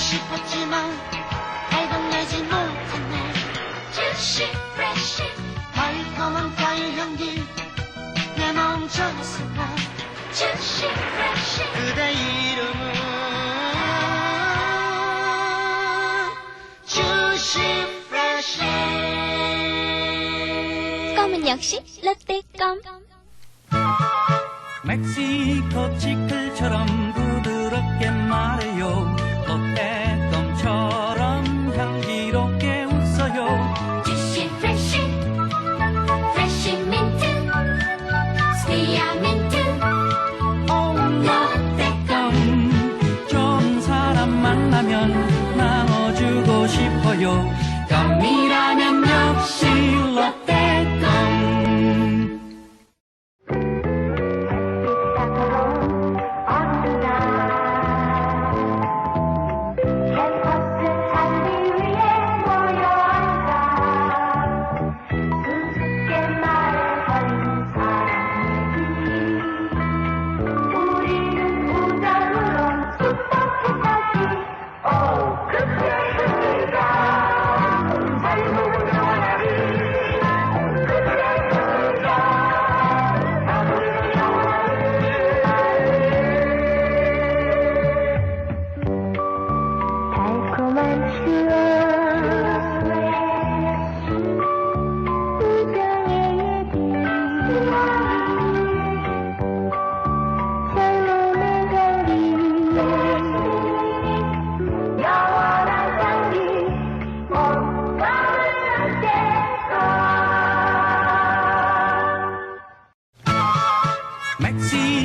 싶었지만 발견내지 못한 날 주시 프레쉬 달콤한 과일 향기. 내 마음 전했을까 주시 프레쉬 그대 이름은 주시 프레쉬 껌은 역시 롯데 껌. 멕시코 치클처럼 롯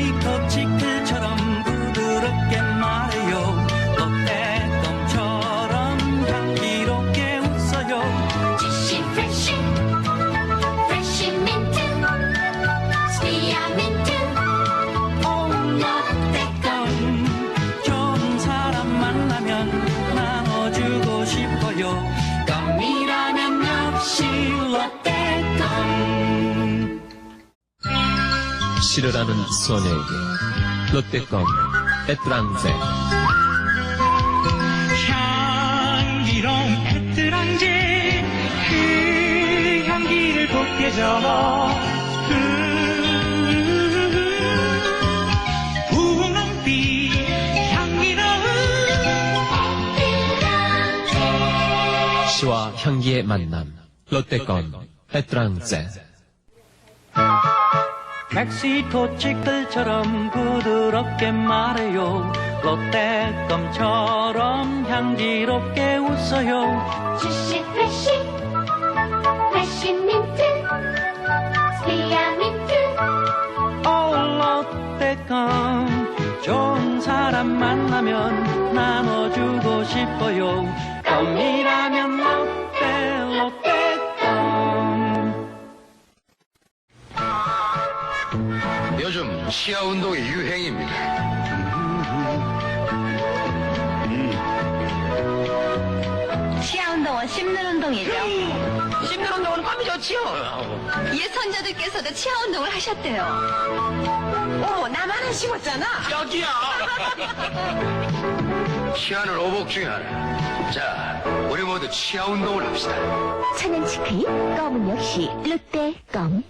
싫어라는 소녀에게 롯데껌 에트랑제. 향기로운 에트랑제 그 향기를 곱게 분홍빛 향기로운 시와 향기의 만남 롯데껌 에트랑제 멕시코 치클처럼 부드럽게 말해요. 롯데껌처럼 향기롭게 웃어요. 주시 프레쉬 프레쉬 민트. 스피아 민트. 오 롯데껌. 좋은 사람 만나면 나눠주고 싶어요. 껌이라면 롯데 롯데 요즘 치아 운동이 유행입니다. 치아 운동은 씹는 운동이죠. 씹는 운동은 껌이 좋지요. 옛 선조들께서도 치아 운동을 하셨대요. 어머, 나만 안 씹었잖아. 여기야. 치아는 오복 중에 하나. 자, 우리 모두 치아 운동을 합시다. 천연치킨, 껌은 역시 롯데 껌.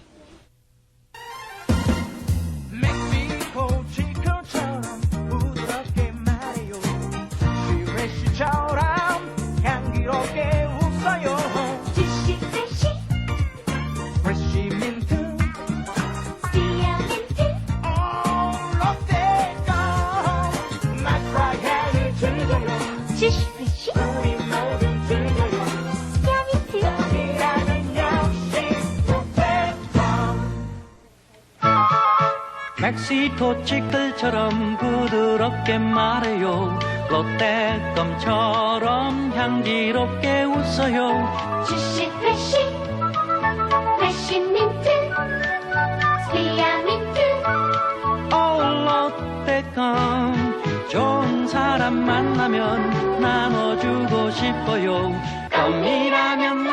멕시코 치클처럼 부드럽게 말해요. 롯데껌처럼 향기롭게 웃어요. 주시 프레쉬 프레쉬 민트 스피아 민트. 오 롯데껌 좋은 사람 만나면 나눠주고 싶어요. 껌이라면